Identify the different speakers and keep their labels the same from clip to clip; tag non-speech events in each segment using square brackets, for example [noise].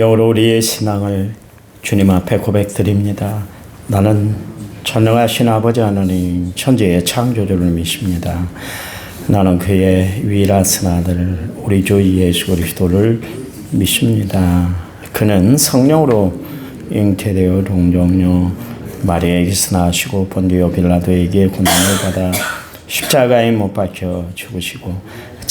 Speaker 1: 여러 우리의 신앙을 주님 앞에 고백드립니다. 나는 전능하신 아버지 하나님 천지의 창조주를 믿습니다. 나는 그의 유일하신 아들 우리 주 예수 그리스도를 믿습니다. 그는 성령으로 잉태되어 동정녀 마리아에게서 나시고 본디오 빌라도에게 고난을 받아 십자가에 못 박혀 죽으시고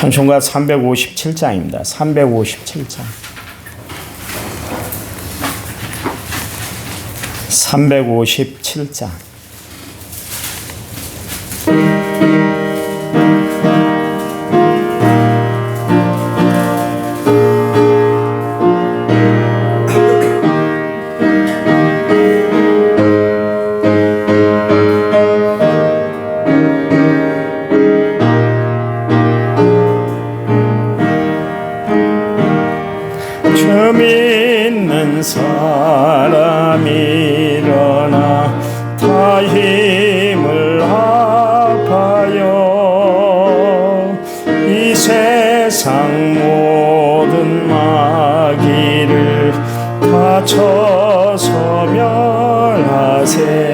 Speaker 1: 찬송가 357장입니다. 357장. 357장. 세상 모든 마귀를 다 쳐 서 멸하세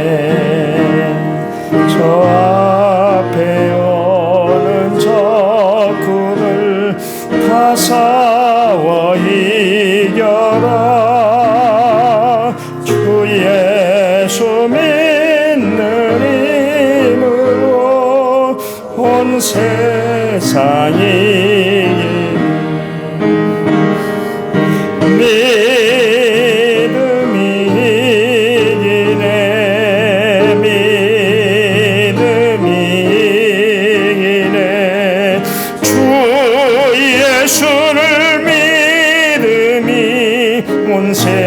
Speaker 1: 온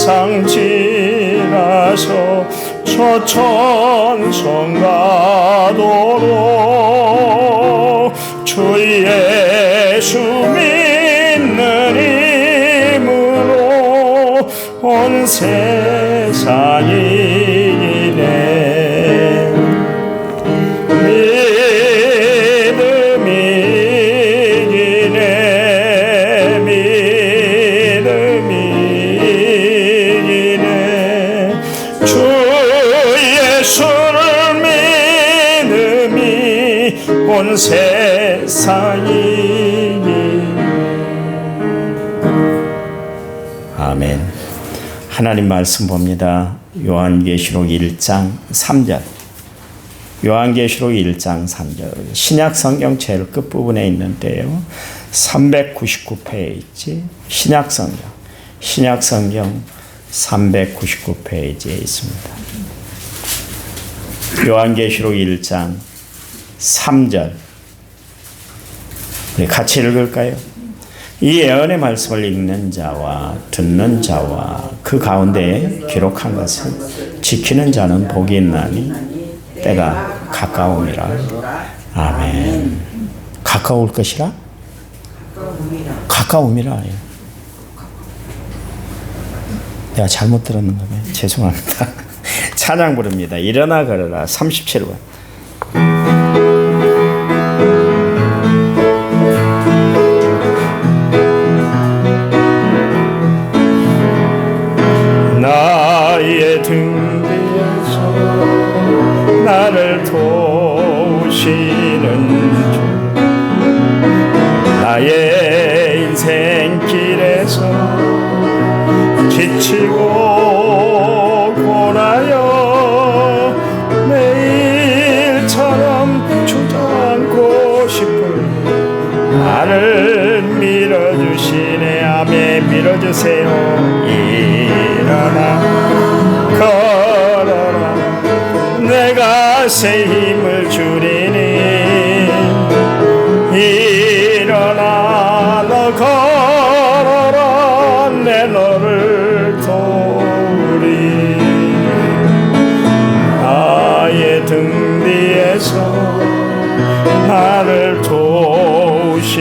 Speaker 1: 세상 지나서 저 천성 가도록 주 예수 믿는 힘으로 온 세상이 하나님 말씀 봅니다. 요한계시록 1장 3절 요한계시록 1장 3절 신약 성경 제일 끝부분에 있는데요. 399페이지 신약 성경 신약 성경 399페이지에 있습니다. 요한계시록 1장 3절 우리 같이 읽을까요? 이 예언의 말씀을 읽는 자와 듣는 자와 그 가운데 기록한 것을 지키는 자는 복이 있나니 때가 가까움이라. 아멘. 가까울 것이라? 가까움이라. 예. 내가 잘못 들었는가 봐요. 죄송합니다. [laughs] 찬양 부릅니다. 일어나 걸어라. 37번. 도우리 나의 등 뒤에서 나를 도우시는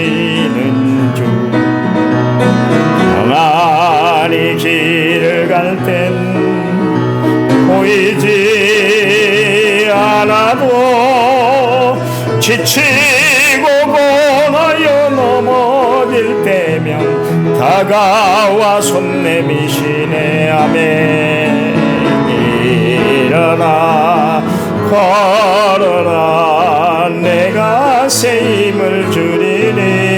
Speaker 1: 주 평안히 길을 갈 땐 보이지 않아도 지치 다가와 손 내미시네 아멘. 일어나 걸어라 내가 새 힘을 주리니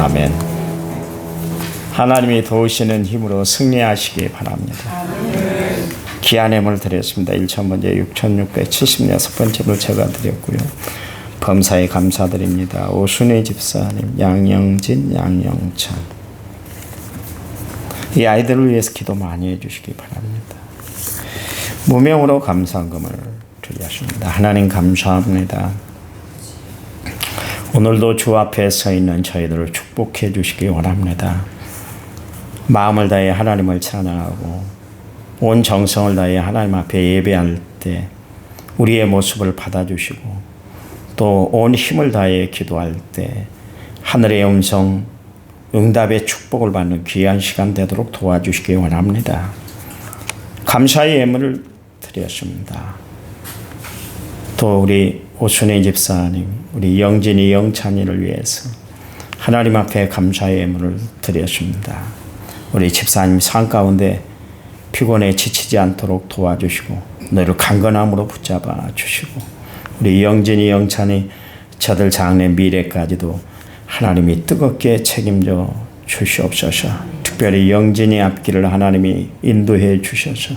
Speaker 1: 아멘 하나님이 도우시는 힘으로 승리하시기 바랍니다 귀한 힘을 드렸습니다 1천 번째 6676번째로 제가 드렸고요 범사에 감사드립니다 오순희 집사님 양영진 양영찬 이 아이들을 위해서 기도 많이 해주시기 바랍니다. 무명으로 감사금을 드렸습니다. 하나님 감사합니다. 오늘도 주 앞에 서 있는 저희들을 축복해 주시기 원합니다. 마음을 다해 하나님을 찬양하고 온 정성을 다해 하나님 앞에 예배할 때 우리의 모습을 받아주시고 또 온 힘을 다해 기도할 때 하늘의 음성 응답의 축복을 받는 귀한 시간 되도록 도와주시기 원합니다. 감사의 예물을 드렸습니다. 또 우리 오순희 집사님, 우리 영진이 영찬이를 위해서 하나님 앞에 감사의 예물을 드렸습니다. 우리 집사님 산 가운데 피곤에 지치지 않도록 도와주시고 너를 강건함으로 붙잡아 주시고 우리 영진이 영찬이 저들 장래 미래까지도 하나님이 뜨겁게 책임져 주시옵소서. 특별히 영진이 앞길을 하나님이 인도해 주셔서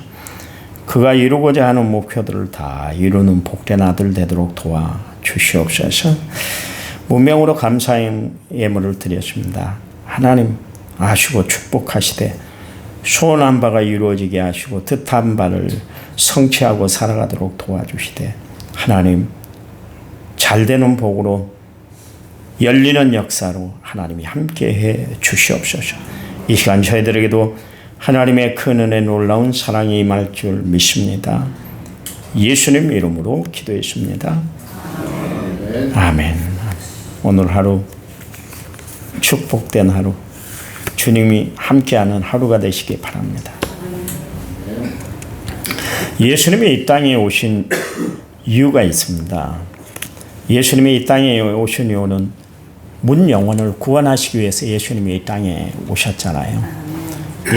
Speaker 1: 그가 이루고자 하는 목표들을 다 이루는 복된 아들 되도록 도와 주시옵소서. 무명으로 감사의 예물을 드렸습니다. 하나님 아시고 축복하시되 소원한 바가 이루어지게 하시고 뜻한 바를 성취하고 살아가도록 도와주시되 하나님 잘 되는 복으로 열리는 역사로 하나님이 함께해 주시옵소서. 이 시간 저희들에게도 하나님의 큰 은혜 놀라운 사랑이 임할 줄 믿습니다. 예수님 이름으로 기도했습니다. 아멘. 오늘 하루 축복된 하루 주님이 함께하는 하루가 되시기 바랍니다. 예수님이 이 땅에 오신 이유가 있습니다. 예수님이 이 땅에 오신 이유는 문 영혼을 구원하시기 위해서 예수님이 이 땅에 오셨잖아요.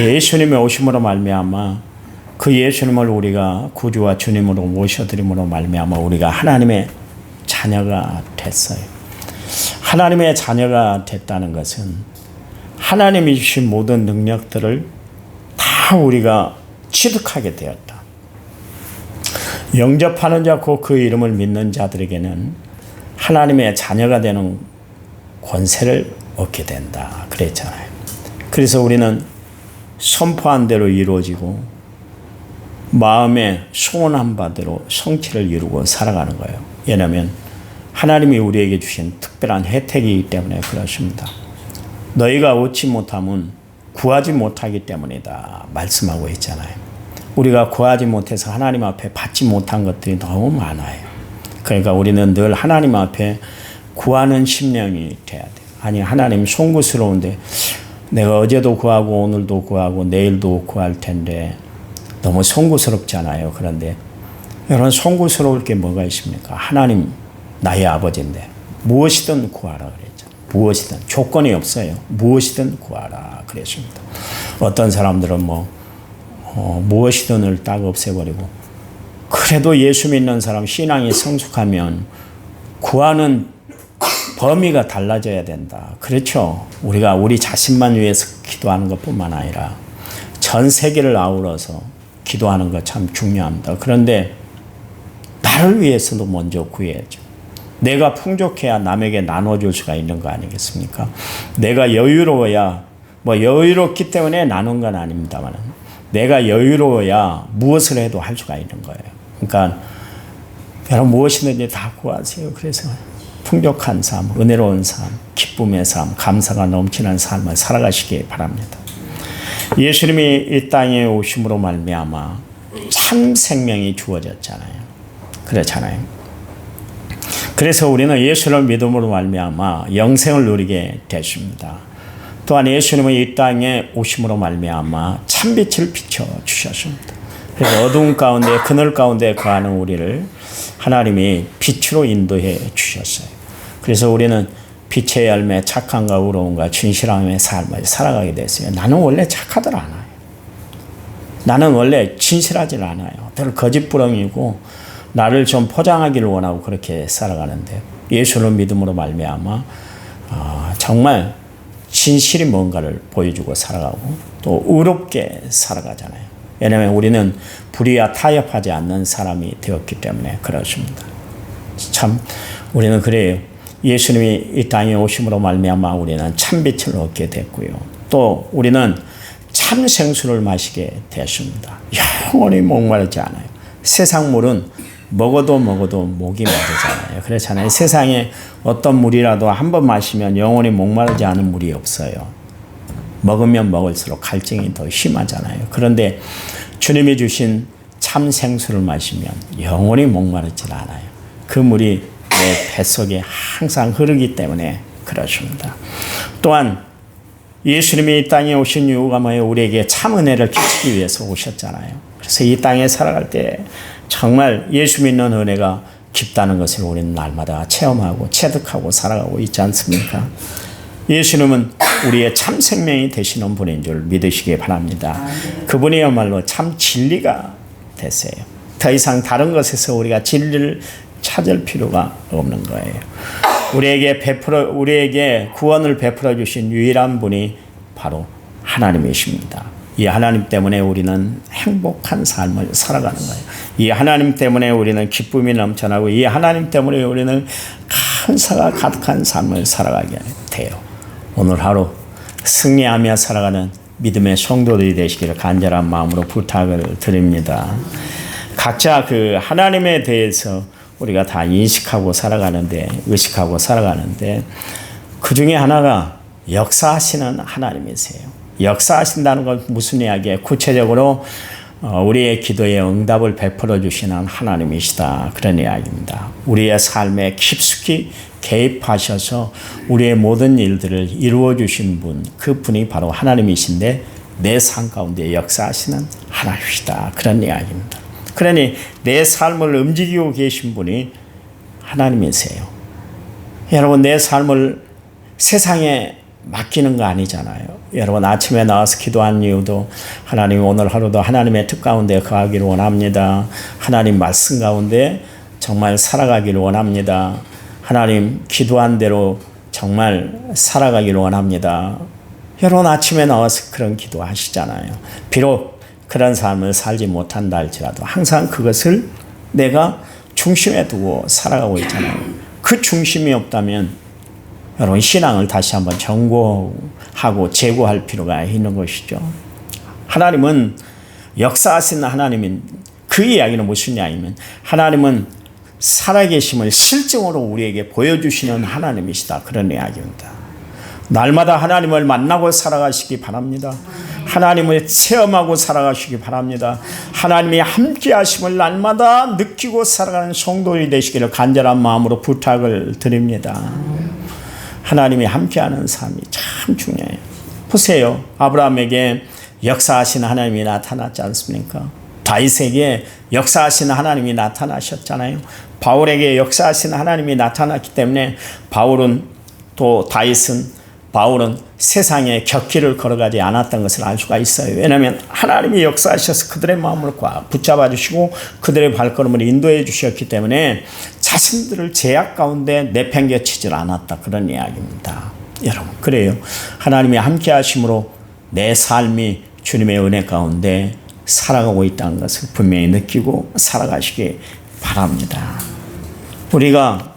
Speaker 1: 예수님의 오심으로 말미암아 그 예수님을 우리가 구주와 주님으로 모셔드림으로 말미암아 우리가 하나님의 자녀가 됐어요. 하나님의 자녀가 됐다는 것은 하나님이 주신 모든 능력들을 다 우리가 취득하게 되었다. 영접하는 자, 곧그 이름을 믿는 자들에게는 하나님의 자녀가 되는 권세를 얻게 된다. 그랬잖아요. 그래서 우리는 선포한 대로 이루어지고 마음에 소원한 바대로 성취를 이루고 살아가는 거예요. 왜냐하면 하나님이 우리에게 주신 특별한 혜택이기 때문에 그렇습니다. 너희가 얻지 못하면 구하지 못하기 때문이다. 말씀하고 있잖아요. 우리가 구하지 못해서 하나님 앞에 받지 못한 것들이 너무 많아요. 그러니까 우리는 늘 하나님 앞에 구하는 심령이 돼야 돼. 아니 하나님 송구스러운데 내가 어제도 구하고 오늘도 구하고 내일도 구할 텐데 너무 송구스럽잖아요. 그런데 여러분 송구스러울 게 뭐가 있습니까? 하나님 나의 아버지인데 무엇이든 구하라 그랬죠. 무엇이든 조건이 없어요. 무엇이든 구하라 그랬습니다. 어떤 사람들은 뭐 어, 무엇이든을 딱 없애버리고 그래도 예수 믿는 사람 신앙이 성숙하면 구하는 범위가 달라져야 된다. 그렇죠. 우리가 우리 자신만 위해서 기도하는 것뿐만 아니라 전 세계를 아우러서 기도하는 것 참 중요합니다. 그런데 나를 위해서도 먼저 구해야죠. 내가 풍족해야 남에게 나눠줄 수가 있는 거 아니겠습니까? 내가 여유로워야 뭐 여유롭기 때문에 나눈 건 아닙니다만 내가 여유로워야 무엇을 해도 할 수가 있는 거예요. 그러니까 여러분 무엇이든지 다 구하세요. 그래서 풍족한 삶, 은혜로운 삶, 기쁨의 삶, 감사가 넘치는 삶을 살아가시기 바랍니다. 예수님이 이 땅에 오심으로 말미암아 참 생명이 주어졌잖아요. 그렇잖아요. 그래서 우리는 예수를 믿음으로 말미암아 영생을 누리게 됐습니다. 또한 예수님은 이 땅에 오심으로 말미암아 참빛을 비춰 주셨습니다. 그래서 어두운 가운데 그늘 가운데 거하는 우리를 하나님이 빛으로 인도해 주셨어요. 그래서 우리는 빛의 열매, 착함과 의로움과 진실함의 삶을 살아가게 됐어요. 나는 원래 착하들 않아요. 나는 원래 진실하지 않아요. 늘 거짓부렁이고 나를 좀 포장하기를 원하고 그렇게 살아가는데 예수를 믿음으로 말미암아 어, 정말 진실이 뭔가를 보여주고 살아가고 또 의롭게 살아가잖아요. 왜냐하면 우리는 불의와 타협하지 않는 사람이 되었기 때문에 그렇습니다. 참 우리는 그래요. 예수님이 이 땅에 오심으로 말미암아 우리는 참빛을 얻게 됐고요. 또 우리는 참 생수를 마시게 되었습니다. 영원히 목마르지 않아요. 세상 물은 먹어도 먹어도 목이 마르잖아요. 그렇잖아요. 세상에 어떤 물이라도 한 번 마시면 영원히 목마르지 않은 물이 없어요. 먹으면 먹을수록 갈증이 더 심하잖아요. 그런데 주님이 주신 참 생수를 마시면 영원히 목마르지 않아요. 그 물이 내 뱃속에 항상 흐르기 때문에 그렇습니다. 또한 예수님이 이 땅에 오신 이유가 뭐예요? 우리에게 참 은혜를 끼치기 위해서 오셨잖아요. 그래서 이 땅에 살아갈 때 정말 예수 믿는 은혜가 깊다는 것을 우리는 날마다 체험하고 체득하고 살아가고 있지 않습니까? 예수님은 우리의 참 생명이 되시는 분인 줄 믿으시기 바랍니다. 그분이야말로 참 진리가 되세요. 더 이상 다른 것에서 우리가 진리를 찾을 필요가 없는 거예요. 우리에게 베풀어 우리에게 구원을 베풀어 주신 유일한 분이 바로 하나님이십니다. 이 하나님 때문에 우리는 행복한 삶을 살아가는 거예요. 이 하나님 때문에 우리는 기쁨이 넘쳐나고 이 하나님 때문에 우리는 감사가 가득한 삶을 살아가게 돼요. 오늘 하루 승리하며 살아가는 믿음의 성도들이 되시기를 간절한 마음으로 부탁을 드립니다. 각자 그 하나님에 대해서 우리가 다 인식하고 살아가는데 의식하고 살아가는데 그 중에 하나가 역사하시는 하나님이세요. 역사하신다는 건 무슨 이야기예요? 구체적으로 어, 우리의 기도에 응답을 베풀어 주시는 하나님이시다. 그런 이야기입니다. 우리의 삶에 깊숙이 개입하셔서 우리의 모든 일들을 이루어 주신 분, 그 분이 바로 하나님이신데 내 삶 가운데 역사하시는 하나님이시다. 그런 이야기입니다. 그러니 내 삶을 움직이고 계신 분이 하나님이세요. 여러분, 내 삶을 세상에 맡기는 거 아니잖아요. 여러분 아침에 나와서 기도한 이유도 하나님 오늘 하루도 하나님의 뜻 가운데 거하기를 원합니다. 하나님 말씀 가운데 정말 살아가기를 원합니다. 하나님 기도한 대로 정말 살아가기를 원합니다. 여러분 아침에 나와서 그런 기도 하시잖아요. 비록 그런 삶을 살지 못한다 할지라도 항상 그것을 내가 중심에 두고 살아가고 있잖아요. 그 중심이 없다면 여러분 신앙을 다시 한번 정고하고 재고할 필요가 있는 것이죠. 하나님은 역사하시는 하나님인 그 이야기는 무슨 이야기면 하나님은 살아계심을 실증으로 우리에게 보여주시는 하나님이시다 그런 이야기입니다. 날마다 하나님을 만나고 살아가시기 바랍니다. 하나님을 체험하고 살아가시기 바랍니다. 하나님이 함께 하심을 날마다 느끼고 살아가는 성도이 되시기를 간절한 마음으로 부탁을 드립니다. 하나님이 함께하는 삶이 참 중요해요. 보세요. 아브라함에게 역사하시는 하나님이 나타났지 않습니까? 다윗에게 역사하시는 하나님이 나타나셨잖아요. 바울에게 역사하시는 하나님이 나타났기 때문에 바울은 또 다윗은 바울은 세상에 격기를 걸어가지 않았던 것을 알 수가 있어요. 왜냐하면 하나님이 역사하셔서 그들의 마음을 꽉 붙잡아 주시고 그들의 발걸음을 인도해 주셨기 때문에 자신들을 제약 가운데 내팽개치질 않았다. 그런 이야기입니다. 여러분, 그래요. 하나님이 함께 하심으로 내 삶이 주님의 은혜 가운데 살아가고 있다는 것을 분명히 느끼고 살아가시기 바랍니다. 우리가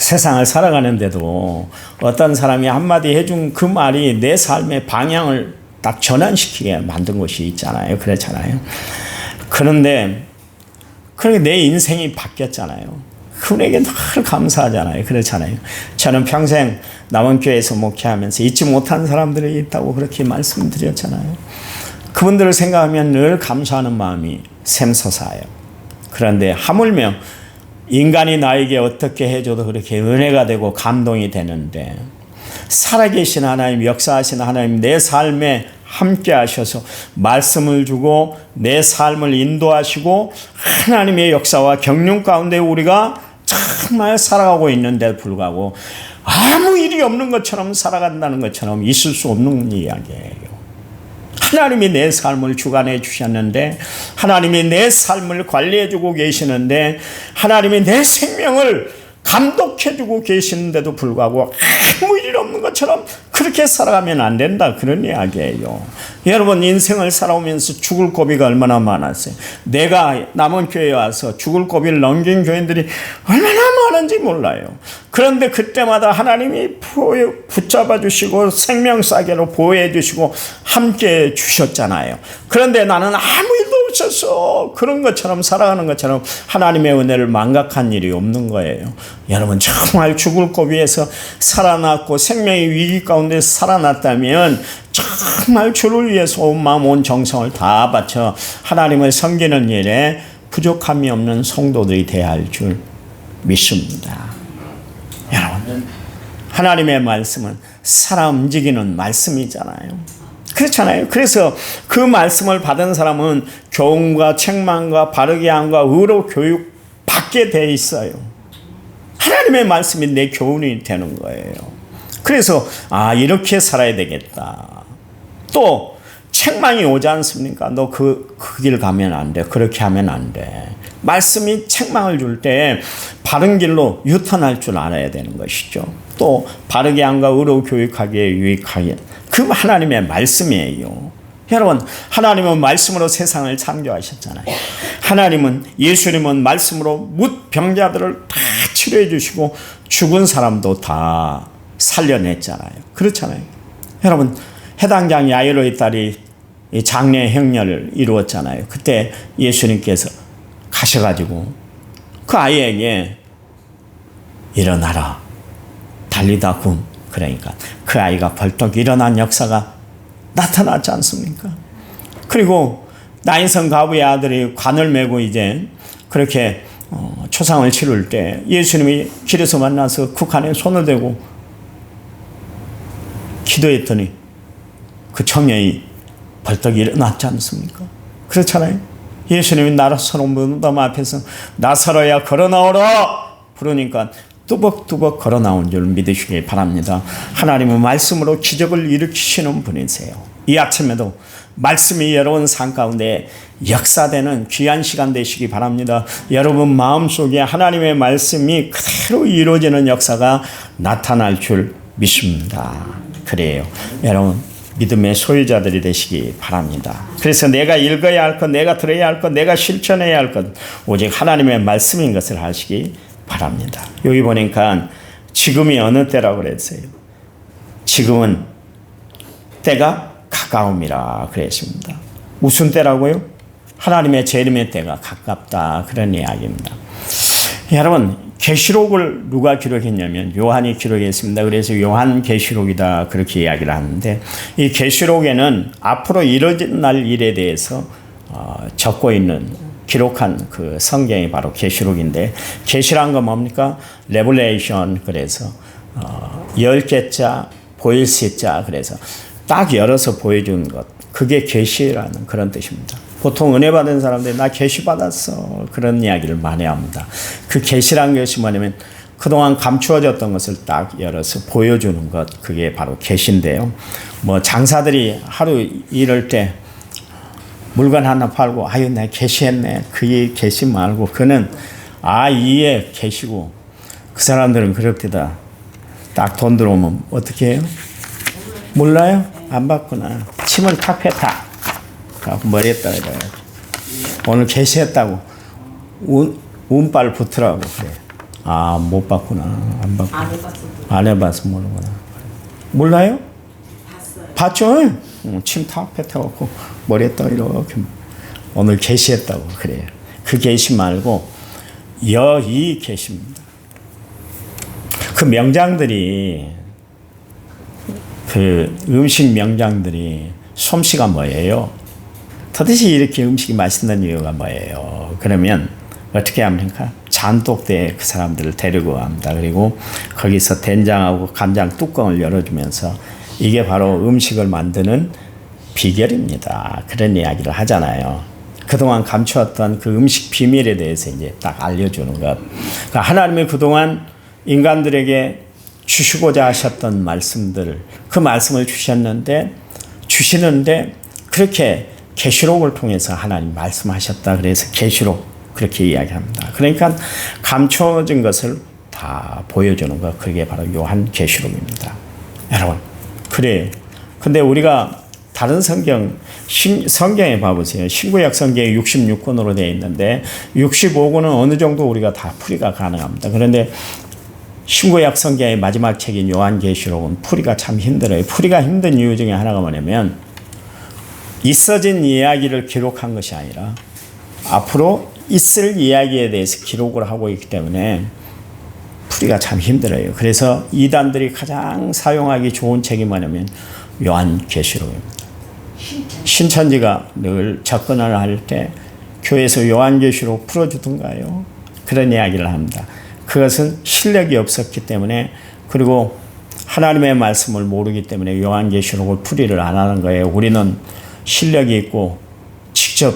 Speaker 1: 세상을 살아가는데도 어떤 사람이 한마디 해준 그 말이 내 삶의 방향을 딱 전환시키게 만든 것이 있잖아요. 그렇잖아요. 그런데 그렇게 내 인생이 바뀌었잖아요. 그분에게 늘 감사하잖아요. 그렇잖아요. 저는 평생 남원교회에서 목회하면서 잊지 못한 사람들이 있다고 그렇게 말씀드렸잖아요. 그분들을 생각하면 늘 감사하는 마음이 샘솟아요. 그런데 하물며 인간이 나에게 어떻게 해줘도 그렇게 은혜가 되고 감동이 되는데 살아계신 하나님, 역사하신 하나님, 내 삶에 함께 하셔서 말씀을 주고 내 삶을 인도하시고 하나님의 역사와 경륜 가운데 우리가 정말 살아가고 있는데 불구하고 아무 일이 없는 것처럼 살아간다는 것처럼 있을 수 없는 이야기예요. 하나님이 내 삶을 주관해 주셨는데 하나님이 내 삶을 관리해 주고 계시는데 하나님이 내 생명을 감독해 주고 계시는데도 불구하고 아무 일 없는 것처럼 그렇게 살아가면 안 된다. 그런 이야기예요. 여러분, 인생을 살아오면서 죽을 고비가 얼마나 많았어요. 내가 남은 교회에 와서 죽을 고비를 넘긴 교인들이 얼마나 많은지 몰라요. 그런데 그때마다 하나님이 붙잡아 주시고 생명싸개로 보호해 주시고 함께 주셨잖아요. 그런데 나는 아무 일도 없어서 그런 것처럼 살아가는 것처럼 하나님의 은혜를 망각한 일이 없는 거예요. 여러분, 정말 죽을 고비에서 살아났고 생명의 위기 가운데 살아났다면 정말 주를 위해서 온 마음 온 정성을 다 바쳐 하나님을 섬기는 일에 부족함이 없는 성도들이 되어야 할 줄 믿습니다. 여러분, 하나님의 말씀은 살아 움직이는 말씀이잖아요. 그렇잖아요. 그래서 그 말씀을 받은 사람은 교훈과 책망과 바르게 함과 의로 교육 받게 돼 있어요. 하나님의 말씀이 내 교훈이 되는 거예요. 그래서 아 이렇게 살아야 되겠다. 또 책망이 오지 않습니까? 너 그 그 길 가면 안 돼. 그렇게 하면 안 돼. 말씀이 책망을 줄 때 바른 길로 유턴할 줄 알아야 되는 것이죠. 또 바르게 함과 의로 교육하기에 유익하게 그 하나님의 말씀이에요. 여러분, 하나님은 말씀으로 세상을 창조하셨잖아요. 하나님은 예수님은 말씀으로 묻 병자들을 다 치료해 주시고 죽은 사람도 다 살려냈잖아요. 그렇잖아요. 여러분, 해당장 야이로의 딸이 장례 행렬을 이루었잖아요. 그때 예수님께서 가셔가지고 그 아이에게 일어나라. 달리다 굼. 그러니까 그 아이가 벌떡 일어난 역사가 나타났지 않습니까? 그리고 나인성 가부의 아들이 관을 메고 이제 그렇게 어, 초상을 치를 때 예수님이 길에서 만나서 그 관에 손을 대고 기도했더니 그 청년이 벌떡 일어났지 않습니까? 그렇잖아요. 예수님이 나사로 무덤 앞에서 나사로야 걸어 나오라 부르니까 뚜벅뚜벅 걸어 나온 줄 믿으시기 바랍니다. 하나님은 말씀으로 기적을 일으키시는 분이세요. 이 아침에도 말씀이 여러분 삶 가운데 역사되는 귀한 시간 되시기 바랍니다. 여러분 마음속에 하나님의 말씀이 그대로 이루어지는 역사가 나타날 줄 믿습니다. 그래요. 여러분 믿음의 소유자들이 되시기 바랍니다. 그래서 내가 읽어야 할 것, 내가 들어야 할 것, 내가 실천해야 할 것, 오직 하나님의 말씀인 것을 하시기 바랍니다. 여기 보니까 지금이 어느 때라고 그랬어요. 지금은 때가 가까움이라 그랬습니다. 무슨 때라고요? 하나님의 재림의 때가 가깝다 그런 이야기입니다. 여러분 계시록을 누가 기록했냐면 요한이 기록했습니다. 그래서 요한 계시록이다 그렇게 이야기를 하는데 이 계시록에는 앞으로 이뤄질 날 일에 대해서 어, 적고 있는 기록한 그 성경이 바로 계시록인데 계시란 건 뭡니까? 레블레이션 그래서 어, 열 개자 보일 세자 그래서 딱 열어서 보여주는 것 그게 계시라는 그런 뜻입니다. 보통 은혜 받은 사람들이 나 계시 받았어 그런 이야기를 많이 합니다. 그 계시란 것이 뭐냐면 그동안 감추어졌던 것을 딱 열어서 보여주는 것 그게 바로 계시인데요. 뭐 장사들이 하루 일할 때 물건 하나 팔고 아유 내 계시했네 그 계시 말고 그는 아 이에 계시고 그 사람들은 그렇게다 딱 돈 들어오면 어떻게 해요? 몰라요? 안 받구나 침을 탁 뱉다 머리에다 이래가지고 오늘 계시했다고 운, 운빨 붙으라고 그래 아못 받구나 안 받고
Speaker 2: 안 해봤어.
Speaker 1: 안 해봐서 모르구나 몰라요?
Speaker 2: 봤어요.
Speaker 1: 봤죠? 침탁 뱉어갖고 머리에다 이렇게 오늘 계시했다고 그래요. 그 계시 말고 여이 계십니다. 그 명장들이 그 음식 명장들이 솜씨가 뭐예요? 도대체 이렇게 음식이 맛있는 이유가 뭐예요? 그러면 어떻게 합니까? 잔독대에 그 사람들을 데리고 갑니다. 그리고 거기서 된장하고 간장 뚜껑을 열어주면서 이게 바로 음식을 만드는 비결입니다. 그런 이야기를 하잖아요. 그동안 감추었던 그 음식 비밀에 대해서 이제 딱 알려주는 것. 그러니까 하나님이 그동안 인간들에게 주시고자 하셨던 말씀들을 그 말씀을 주셨는데 주시는데 그렇게 계시록을 통해서 하나님 말씀하셨다 그래서 계시록 그렇게 이야기합니다. 그러니까 감춰진 것을 다 보여주는 것 그게 바로 요한 계시록입니다. 여러분 그래요. 근데 우리가 다른 성경 신, 성경에 봐보세요. 신구약 성경이 66권으로 되어 있는데 65권은 어느 정도 우리가 다 풀이가 가능합니다. 그런데 신구약 성경의 마지막 책인 요한계시록은 풀이가 참 힘들어요. 풀이가 힘든 이유 중에 하나가 뭐냐면 있어진 이야기를 기록한 것이 아니라 앞으로 있을 이야기에 대해서 기록을 하고 있기 때문에 풀이가 참 힘들어요. 그래서 이단들이 가장 사용하기 좋은 책이 뭐냐면 요한계시록입니다. 신천지가 늘 접근을 할 때 교회에서 요한계시록 풀어주던가요. 그런 이야기를 합니다. 그것은 실력이 없었기 때문에 그리고 하나님의 말씀을 모르기 때문에 요한계시록을 풀이를 안 하는 거예요. 우리는 실력이 있고 직접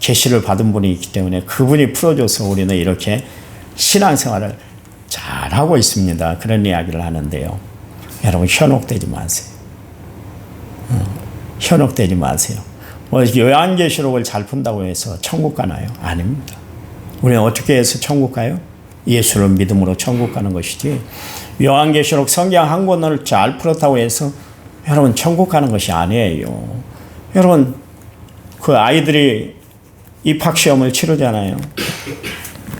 Speaker 1: 계시를 받은 분이 있기 때문에 그분이 풀어줘서 우리는 이렇게 신앙생활을 잘 하고 있습니다. 그런 이야기를 하는데요. 여러분 현혹되지 마세요. 현혹되지 마세요. 뭐 요한계시록을 잘 푼다고 해서 천국 가나요? 아닙니다. 우리는 어떻게 해서 천국 가요? 예수를 믿음으로 천국 가는 것이지. 요한계시록 성경 한 권을 잘 풀었다고 해서 여러분 천국 가는 것이 아니에요. 여러분 그 아이들이 입학 시험을 치르잖아요.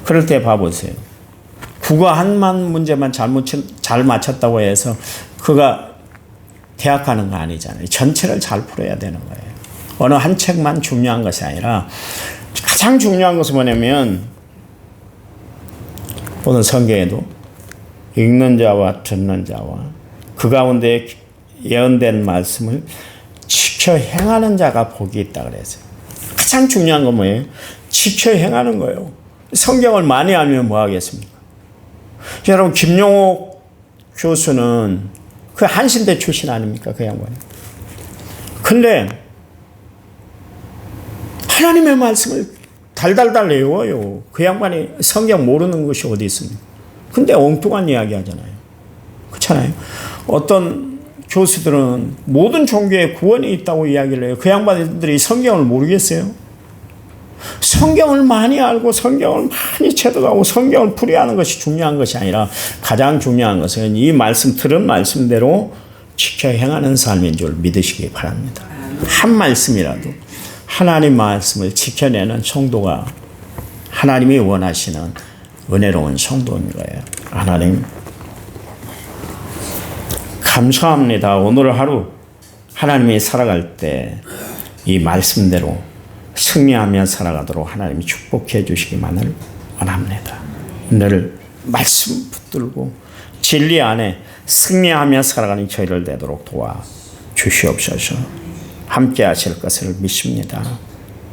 Speaker 1: 그럴 때 봐보세요. 국어 한만 문제만 잘못 잘 맞췄다고 해서 그가 대학 가는 거 아니잖아요. 전체를 잘 풀어야 되는 거예요. 어느 한 책만 중요한 것이 아니라 가장 중요한 것은 뭐냐면 오늘 성경에도 읽는 자와 듣는 자와 그 가운데 예언된 말씀을 지켜 행하는 자가 복이 있다 그랬어요. 가장 중요한 건 뭐예요? 지켜 행하는 거예요. 성경을 많이 알면 뭐 하겠습니까? 여러분 김용옥 교수는 그 한신대 출신 아닙니까? 그 양반이. 근데 하나님의 말씀을 달달달 외워요. 그 양반이 성경 모르는 것이 어디 있습니까? 근데 엉뚱한 이야기 하잖아요. 그렇잖아요. 어떤 교수들은 모든 종교에 구원이 있다고 이야기를 해요. 그 양반들이 성경을 모르겠어요? 성경을 많이 알고 성경을 많이 체득하고 성경을 풀이하는 것이 중요한 것이 아니라 가장 중요한 것은 이 말씀 들은 말씀대로 지켜 행하는 삶인 줄 믿으시기 바랍니다. 한 말씀이라도 하나님 말씀을 지켜내는 성도가 하나님이 원하시는 은혜로운 성도인 거예요. 하나님 감사합니다. 오늘 하루 하나님이 살아갈 때 이 말씀대로 승리하며 살아가도록 하나님이 축복해 주시기만을 원합니다. 늘 말씀 붙들고 진리 안에 승리하며 살아가는 저희를 되도록 도와 주시옵소서. 함께 하실 것을 믿습니다.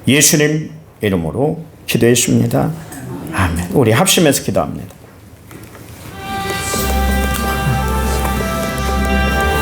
Speaker 1: 예수님 이름으로 기도했습니다. 아멘. 우리 합심해서 기도합니다.